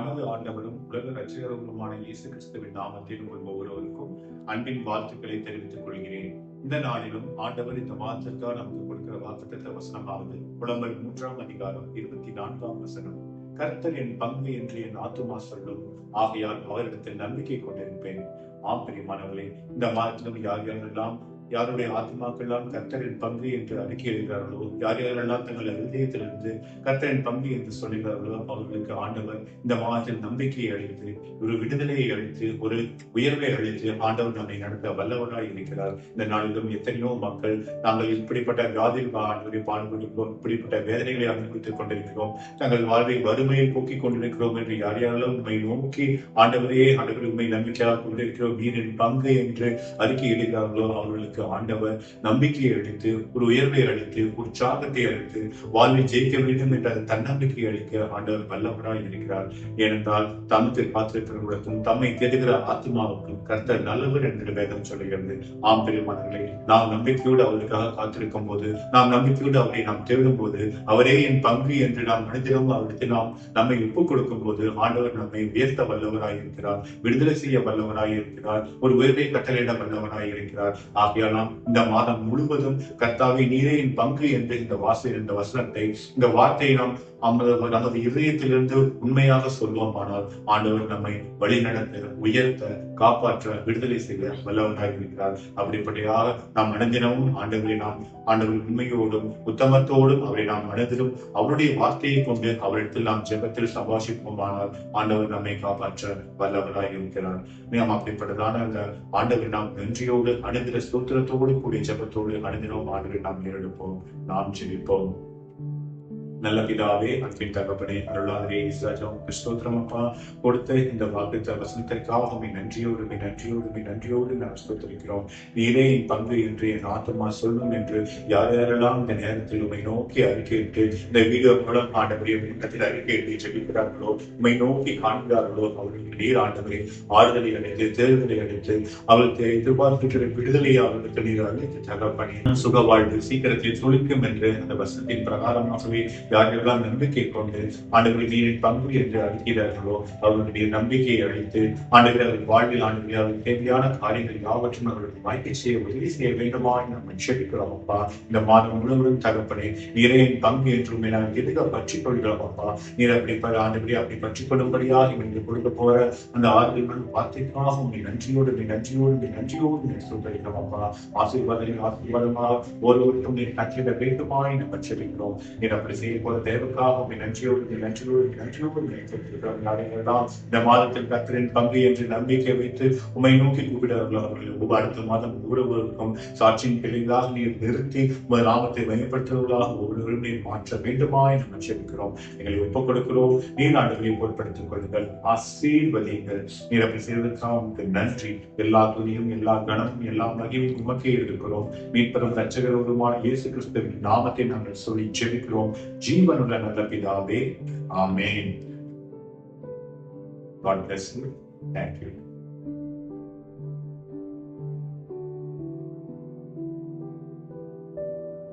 நமது ஆண்டவரும் உலக ரசிகருமான இயேசு கிறிஸ்துவின் நாமத்தில் உங்கள் ஒவ்வொருவருக்கும் அன்பின் வாழ்த்துக்களை தெரிவித்துக் கொள்கிறேன். இந்த நாளிலும் ஆண்டவர் இந்த வார்த்தைக்காக நமக்கு கொடுக்கிற வாக்குத்த வசனமாவது புலம்பல் மூன்றாம் அதிகாரம் இருபத்தி நான்காம் வசனம். கர்த்தர் என் பங்கு என்று என் ஆத்துமா சொல்லும். ஆகையால் அவரிடத்தில் நம்பிக்கை கொண்டிருப்பேன். ஆம் பிரியமானவர்களே இந்த மாதத்திலும் யார் யாரெல்லாம் யாருடைய ஆத்மாக்கெல்லாம் கர்த்தரின் பங்கு என்று அறிக்கையிடுகிறார்களோ யார் யாரெல்லாம் தங்கள் இருதயத்திலிருந்து கர்த்தரின் பங்கு என்று சொல்லுகிறார்களோ அவர்களுக்கு ஆண்டவர் இந்த மாதத்தில் நம்பிக்கையை அளித்து ஒரு விடுதலையை அளித்து ஒரு உயர்வை அளித்து ஆண்டவர் நம்மை நடத்த வல்லவராய் இருக்கிறார். இந்த நாளிலும் எத்தனையோ மக்கள் நாங்கள் இப்படிப்பட்ட வியாதியில் ஆண்டவரை பாடுபடுகிறோம் இப்படிப்பட்ட வேதனைகளை அனுபவித்துக் கொண்டிருக்கிறோம் தங்கள் வாழ்வை வறுமையில் போக்கிக் கொண்டிருக்கிறோம் என்று யார் யாரெல்லாம் உண்மை நோக்கி ஆண்டவரையே ஆண்டவர் உண்மை நம்பிக்கையாக கொண்டிருக்கிறோம் நீரின் பங்கு என்று அறிக்கை அவர்களுக்கு அவர்களுக்கு ஆண்டவர் நம்பிக்கையை அளித்து ஒரு உயர்வை அளித்து உற்சாகத்தை அளித்து வாழ்வை ஜெயிக்க வேண்டும் என்ற தன்னம்பிக்கையை அளிக்க ஆண்டவர் வல்லவராய் இருக்கிறார். ஏனென்றால் தமக்கு காத்திருக்கிறவர்களுக்கும் தம்மை தேடுகிற ஆத்மாவுக்கும் கர்த்தர் நல்லவர் என்று வேதம் சொல்லுகிறது. ஆம் பெருமானங்களே நாம் நம்பிக்கையோடு அவருக்காக காத்திருக்கும் போது நாம் நம்பிக்கையோடு அவரை நாம் தேடும் போது அவரே என் பங்கு என்று நாம் மனிதனும் அவருக்கு நாம் நம்மை ஒப்புக் கொடுக்கும் போது ஆண்டவர் நம்மை உயர்த்த வல்லவராய் இருக்கிறார் விடுதலை செய்ய வல்லவராய் இருக்கிறார் ஒரு உயர்வை கட்டளையிட வல்லவராய் இருக்கிறார். ஆகையால் சொல்லலாம் இந்த மாதம் முழுவதும் கர்த்தாவை நீரே என் பங்கு என்று இந்த வாசல் இந்த வசனத்தை இந்த வார்த்தையை நாம் நமது நமது இதயத்திலிருந்து உண்மையாக சொல்வோமானால் ஆண்டவர் நம்மை வழிநடத்த உயர்த்த காப்பாற்ற விடுதலை செய்ய வல்லவனாக இருக்கிறார் அப்படிப்பட்டதாக நாம் அடைந்தினமும் ஆண்டவரை நாம் ஆண்டவர் உண்மையோடும் உத்தமத்தோடும் அவரை நாம் மனதிலும் அவருடைய வார்த்தையை கொண்டு அவரிடத்தில் நாம் ஜெபத்தில் சபாஷிப்போமானால் ஆண்டவர் நம்மை காப்பாற்ற வல்லவராக இருக்கிறார் நாம் அப்படிப்பட்டதான அந்த ஆண்டவர் நாம் நன்றியோடு அணுகிற ஸ்தோத்திரத்தோடு கூடிய ஜபத்தோடு அணுகினோம் ஆண்டு நாம் ஏறெடுப்போம் நாம் ஜெபிப்போம். நல்ல பிதாவே அன்பின் தகப்பனே அருளாதரே இஸ்ராஜம் கிறிஸ்தோத்திரம் அப்பா. கொடுத்த இந்த வாக்கு வசனத்திற்காக உண்மை நன்றியோடு உண்மை நன்றியோடு உண்மை நன்றியோடு நாம் ஸ்தோத்திருக்கிறோம். நீரே என் பங்கு என்று என் ஆத்மா சொல்லும் என்று யார் யாரெல்லாம் இந்த நேரத்தில் உண்மை நோக்கி அறிக்கையிட்டு இந்த வீடியோ மூலம் ஆண்டவரே இடத்தில் அறிக்கையிட்டு ஜெபிக்கிறார்களோ உண்மை நோக்கி காண்கிறார்களோ அவர்களுக்கு நீர் ஆண்டவரே ஆறுதலை அளித்து தேர்தலை அளித்து அவளுக்கு எதிர்பார்க்கிற விடுதலையை அவர்களுக்கு நீர் அழைத்து தகப்பனி சுக வாழ்வு சீக்கிரத்தில் சுழிக்கும் என்று அந்த வசனத்தின் பிரகாரமாகவே யாரெல்லாம் நம்பிக்கை கொண்டு ஆண்டுகளை நீரின் பங்கு என்று அறிகிறார்களோ அவர்களுடைய நம்பிக்கையை அழைத்து ஆண்டுகளை அவர் வாழ்வில் ஆண்டுகளை அவர்கள் தேவையான காரியங்கள் யாவற்றும் அவர்களுக்கு வாய்ப்பு செய்ய உதவி செய்ய வேண்டுமா நம்ம செபிக்கிறோம் அப்பா. இந்த மாதம் முழுவதும் தகப்பனே நீரையின் பங்கு என்றும் நான் எதுக்க பற்றி கொள்கிறோம் அப்பா. நீர் அப்படி ஆண்டுகளை அப்படி பற்றி கொள்ளும்படியாக இவங்களுக்கு கொடுக்க போற அந்த ஆறுதல் வார்த்தைக்காக உண்மை நன்றியோடு நீ நன்றியோடு நீ நன்றியோடு நீ சொல்கிறோம் அப்பா. ஆசீர்வாதம் ஆசீர்வாதமாக ஒருவருக்கும் நீர் கற்றிட வேண்டுமா நம்ம செபிக்கிறோம் நீர் அப்படி செய்ய இப்போது தேவக்காக உண்மை நன்றியோடு நன்றியோடு நன்றியோடு நினைத்திருக்கிறோம் சொல்கிறோம் நாளைதான் இந்த மாதத்தில் கத்தரின் பங்கு என்று நம்பிக்கை வைத்து உண்மை நோக்கி கூப்பிடுவார்கள் அவர்கள் அடுத்த மாதம் ஒவ்வொருவருக்கும் சாட்சியின் பிள்ளைகளாக நீர் நிறுத்தி உங்கள் நாமத்தை பயன்படுத்துவதாக ஒவ்வொருவரும் நீர் மாற்ற வேண்டுமாய் நம்ம செபிக்கிறோம். எங்களை ஒப்புக் கொடுக்கிறோம். நீர் நாடுகளை பொருட்படுத்திக் கொள்ளுங்கள். ஆசீர்வதிங்கள் நீர் அப்படி செய்வதற்காக உங்களுக்கு நன்றி. எல்லா துணியும் எல்லா கணமும் எல்லா மகிமையும் உமக்கே இருக்கிறோம். மீட்பரும் ரட்சகருமான இயேசு கிறிஸ்துவின் நாமத்தை நாங்கள் சொல்லி ஜெபிக்கிறோம் ജീവനുള്ള നല്ല പിതാവേ ആമേൻ god bless you thank you